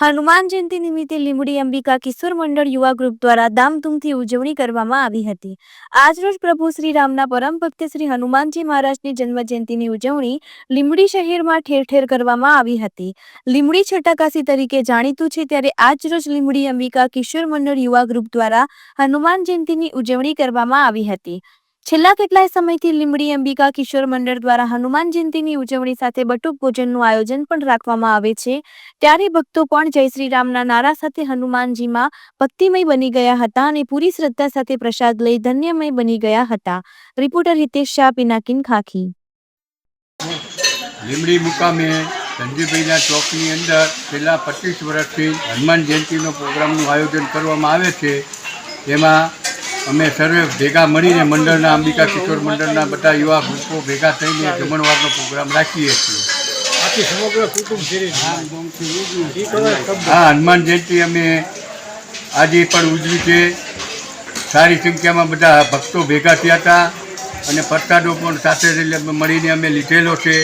હનુમાન જયંતિ નિમિત્તે લીંબડી અંબિકા કિશોર મંડળ યુવા ગ્રુપ દ્વારા ધામધૂમથી ઉજવણી કરવામાં આવી હતી. આજરોજ પ્રભુ શ્રી રામના પરમ ભક્ત શ્રી હનુમાનજી મહારાજની જન્મ જયંતિની ઉજવણી લીંબડી શહેરમાં ઠેર ઠેર કરવામાં આવી હતી. લીંબડી છટાકાસી તરીકે જાણીતું છે ત્યારે આજરોજ લીંબડી અંબિકા કિશોર મંડળ યુવા ગ્રુપ દ્વારા હનુમાન જયંતિની ઉજવણી કરવામાં આવી હતી. છેલ્લા કેટલાય સમયથી લીમડી અંબિકા કિશોર મંડળ દ્વારા હનુમાન જયંતિની ઉજવણી સાથે બટુક ભોજનનું આયોજન પણ રાખવામાં આવે છે. ત્યારે ભક્તો પણ જય શ્રી રામના નારા સાથે હનુમાનજીમાં ભક્તિમય બની ગયા હતા અને પૂરી શ્રદ્ધા સાથે પ્રસાદ લઈ ધન્યમય બની ગયા હતા. રિપોર્ટર હિતેશ શાહ, પિનાકિન ખાખી. લીમડી મુકામે સંજીભાઈના ચોકની અંદર છેલ્લા પચીસ વર્ષથી હનુમાન જયંતિનો પ્રોગ્રામનું આયોજન કરવામાં આવે છે. તેમાં અમે સર્વે ભેગા મળીને મંડળના અંબિકા કિશોર મંડળના બધા યુવા ગ્રુપો ભેગા થઈને જમણવારનો પ્રોગ્રામ રાખીએ છીએ. હા હનુમાન જયંતિ અમે આજે પણ ઉજવી છે. સારી સંખ્યામાં બધા ભક્તો ભેગા થયા હતા અને પ્રસાદો પણ સાથે મળીને અમે લીધેલો છે.